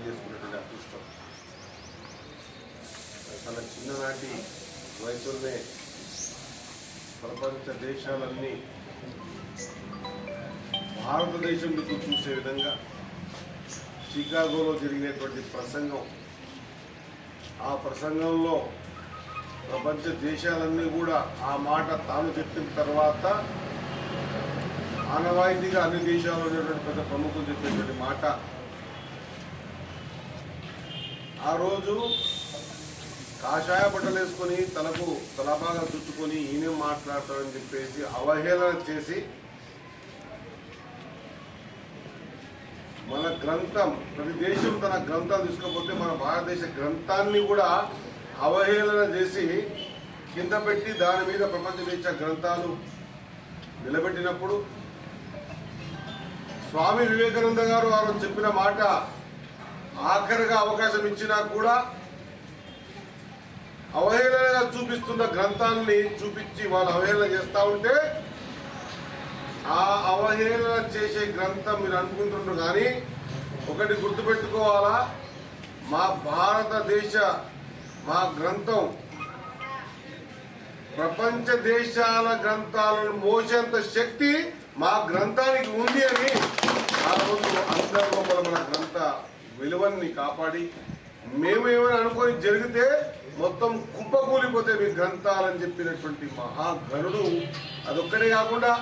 అర్థం చేసుకున్నటువంటి అదృష్టం తన చిన్ననాటి వయసులోనే ప్రపంచ దేశాలన్నీ భారతదేశం నుంచి చూసే విధంగా షికాగోలో జరిగినటువంటి ప్రసంగం. ఆ ప్రసంగంలో ప్రపంచ దేశాలన్నీ కూడా ఆ మాట తాను చెప్పిన తర్వాత ఆనవాయితీగా అన్ని దేశాల్లో ఉన్నటువంటి పెద్ద ప్రముఖులు చెప్పేటువంటి మాట ఆ రోజు కాషాయ బట్టలు వేసుకొని తలకు తలబాగా చుట్టుకొని ఈయనే మాట్లాడతాడని చెప్పేసి అవహేళన చేసి మన గ్రంథం ప్రతి దేశం తన గ్రంథాలు తీసుకపోతే మన భారతదేశ గ్రంథాన్ని కూడా అవహేళన చేసి కింద పెట్టి దాని మీద ప్రపంచ ఇచ్చే గ్రంథాలు నిలబెట్టినప్పుడు స్వామి వివేకానంద గారు వారు చెప్పిన మాట ఆఖరిగా అవకాశం ఇచ్చినా కూడా అవహేళనగా చూపిస్తున్న గ్రంథాలని చూపించి వాళ్ళు అవహేళన చేస్తూ ఉంటే ఆ అవహేళన చేసే గ్రంథం మీరు అనుకుంటున్నారు కానీ ఒకటి గుర్తుపెట్టుకోవాలా? మా భారతదేశ మా గ్రంథం ప్రపంచ దేశాల గ్రంథాలను మోసేంత శక్తి మా గ్రంథానికి ఉంది అని ఆ రోజు అందరి లోపల మన గ్రంథ విలువల్ని కాపాడి మేము ఏమైనా అనుకొని జరిగితే మొత్తం కుప్పకూలిపోతే మీ గ్రంథాలని చెప్పినటువంటి మహాగణుడు అదొక్కడే కాకుండా